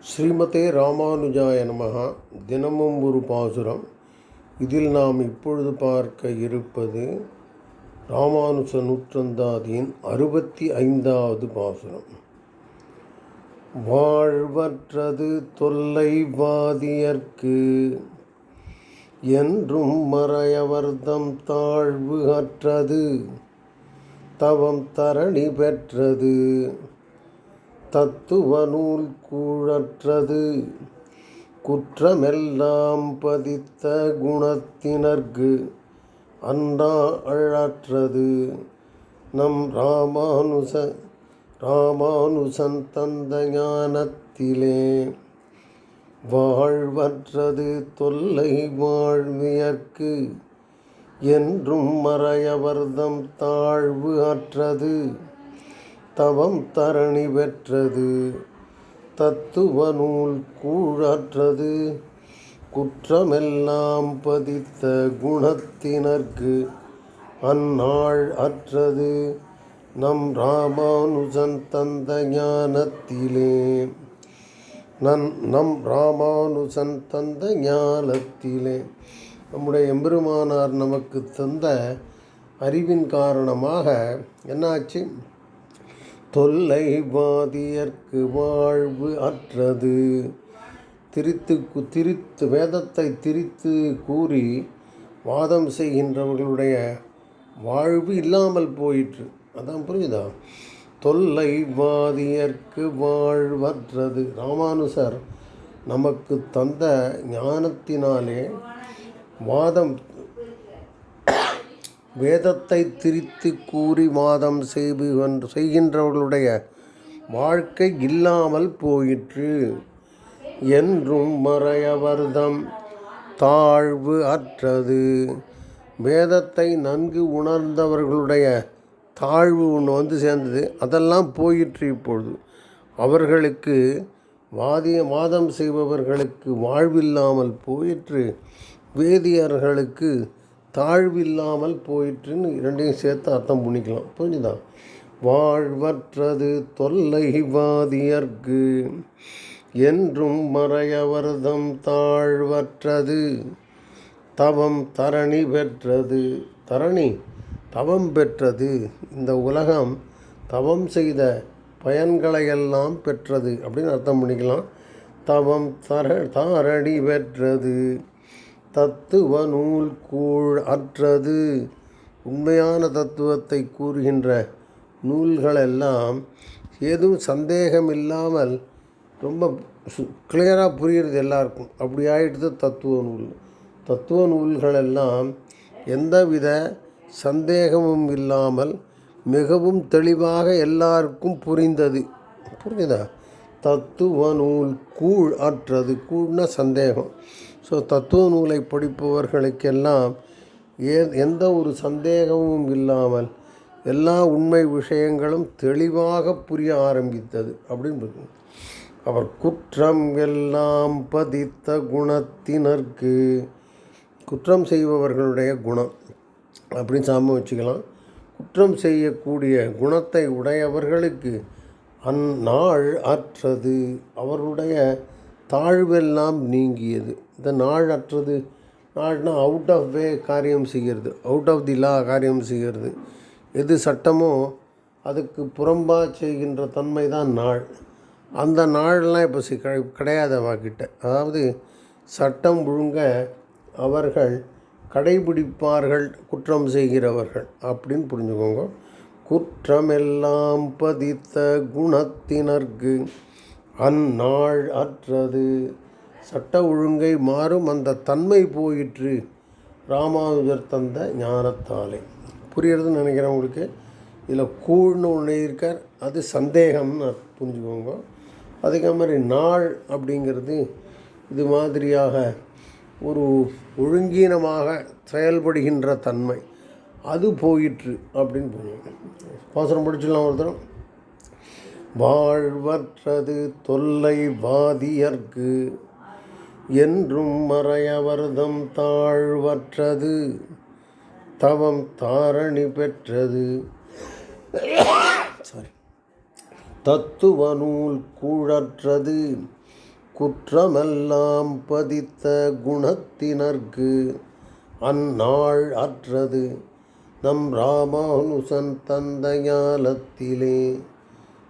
ஸ்ரீமதே ராமானுஜாய நமகா தினமும் ஒரு பாசுரம். இதில் நாம் இப்பொழுது பார்க்க இருப்பது ராமானுஜ நூற்றந்தாதியின் அறுபத்தி ஐந்தாவது பாசுரம். வாழ்வற்றது தொல்லைவாதியர்க்கு என்றும் மறையவர்தம் தாழ்வு அற்றது. தவம் தரணி பெற்றது. தத்துவ நூல் கூழற்றது. குற்றமெல்லாம் பதித்த குணத்தினர்க்கு அன்றா அழற்றது. நம் ராமானுச ராமானுசன் தந்த ஞானத்திலே வாழ்வற்றது. தொல்லை வாழ்வியற்கு என்றும் மறையவர்தம் தாழ்வு அற்றது. தவம் தரணி பெற்றது. தத்துவ நூல் கூழற்றது. குற்றமெல்லாம் பதித்த குணத்தினர்க்கு அந்நாள் அற்றது. நம் ராமானுஜன் தந்த ஞானத்திலே. நன் நம் ராமானுஜன் தந்த ஞானத்திலே. நம்முடைய எம்பெருமானார் நமக்கு தந்த அறிவின் காரணமாக என்னாச்சு? தொல்லை வாதியர்க்கு வாழ்வு அற்றது. திரித்து கு- திரித்து வேதத்தை திரித்து கூறி வாதம் செய்கின்றவர்களுடைய வாழ்வு இல்லாமல் போயிற்று. அதான் புரியுதா தொல்லை வாதியர்க்கு வாழ்வற்றது ராமானுசர் நமக்கு தந்த ஞானத்தினாலே வாதம் வேதத்தை திரித்து கூறி மாதம் செய்பு- செய்கின்றவர்களுடைய வாழ்க்கை இல்லாமல் போயிற்று. என்றும் மறையவர்தம் தாழ்வு அற்றது. வேதத்தை நன்கு உணர்ந்தவர்களுடைய தாழ்வு ஒன்று வந்து சேர்ந்தது. அதெல்லாம் போயிற்று இப்பொழுது. அவர்களுக்கு வாதிய வாதம் செய்பவர்களுக்கு வாழ்வில்லாமல் போயிற்று. வேதியர்களுக்கு தாழ்வில்லாமல் போயிற்றுன்னு இரண்டையும் சேர்த்து அர்த்தம் பண்ணிக்கலாம். புரிஞ்சுதா? வாழ்வற்றது தொல்லைவாதியர்க்கு. என்றும் மறையவர்தம் தாழ்வற்றது. தவம் தரணி பெற்றது. தரணி தவம் பெற்றது. இந்த உலகம் தவம் செய்த பயன்களையெல்லாம் பெற்றது அப்படின்னு அர்த்தம் பண்ணிக்கலாம். தவம் தர தாரணி பெற்றது. தத்துவ நூல் கூழ் அற்றது. உண்மையான தத்துவத்தை கூறுகின்ற நூல்களெல்லாம் எதுவும் சந்தேகம் இல்லாமல் ரொம்ப கிளியராக புரிகிறது எல்லாருக்கும். அப்படி ஆயிடுது தத்துவ நூல் தத்துவ நூல்களெல்லாம் எந்தவித சந்தேகமும் இல்லாமல் மிகவும் தெளிவாக எல்லாருக்கும் புரிந்தது. புரியுதா தத்துவ நூல் கூழ் அற்றது. கூழ்னா சந்தேகம். ஸோ தத்துவ நூலை படிப்பவர்களுக்கெல்லாம் ஏ எந்த ஒரு சந்தேகமும் இல்லாமல் எல்லா உண்மை விஷயங்களும் தெளிவாக புரிய ஆரம்பித்தது அப்படின்னு அவர் குற்றம் எல்லாம் பதித்த குணத்தினர்க்கு குற்றம் செய்பவர்களுடைய குணம் அப்படின்னு சாமி வச்சுக்கலாம். குற்றம் செய்யக்கூடிய குணத்தை உடையவர்களுக்கு அந்நாள் அற்றது. அவருடைய தாழ்வெல்லாம் நீங்கியது. இந்த நாள் அற்றது நாள்னா அவுட் ஆஃப் வே காரியம் செய்கிறது. அவுட் ஆஃப் தி லா காரியம் செய்கிறது. எது சட்டமோ அதுக்கு புறம்பாக செய்கின்ற தன்மை தான் நாள். அந்த நாள்லாம் இப்போ சி கிடை- கிடையாது அவகிட்ட அதாவது சட்டம் ஒழுங்க அவர்கள் கடைபிடிப்பார்கள் குற்றம் செய்கிறவர்கள். அப்படின்னு புரிஞ்சுக்கோங்க. குற்றமெல்லாம் பதித்த குணத்தினர்க்கு அந்நாள் அற்றது. சட்ட ஒழுங்கை மாறும் அந்த தன்மை போயிற்று. ராமானுஜர் தந்த ஞானத்தாலே. புரியுறதுன்னு நினைக்கிறேன் உங்களுக்கு. இதில் கூழ்னு ஒன்று இருக்கார். அது சந்தேகம்னு புரிஞ்சுக்கோங்க. அதுக்கே மாதிரி நாள் அப்படிங்கிறது இது மாதிரியாக ஒரு ஒழுங்கீனமாக செயல்படுகின்ற தன்மை. அது போயிற்று அப்படின்னு சொல்லுவாங்க பாசனம் படிச்சிடலாம் ஒருத்தரும் வாழ்வற்றது தொல்லை வாதியர்க்கு என்றும் மறையவர்தம் தாழ்வற்றது. தவம் தாரணி பெற்றது. சாரி தத்துவ நூல் கூழற்றது. குற்றமெல்லாம் பதித்த குணத்தினர்க்கு அந்நாள் அற்றது. நம் ராமானுசன் தந்தையாலத்திலே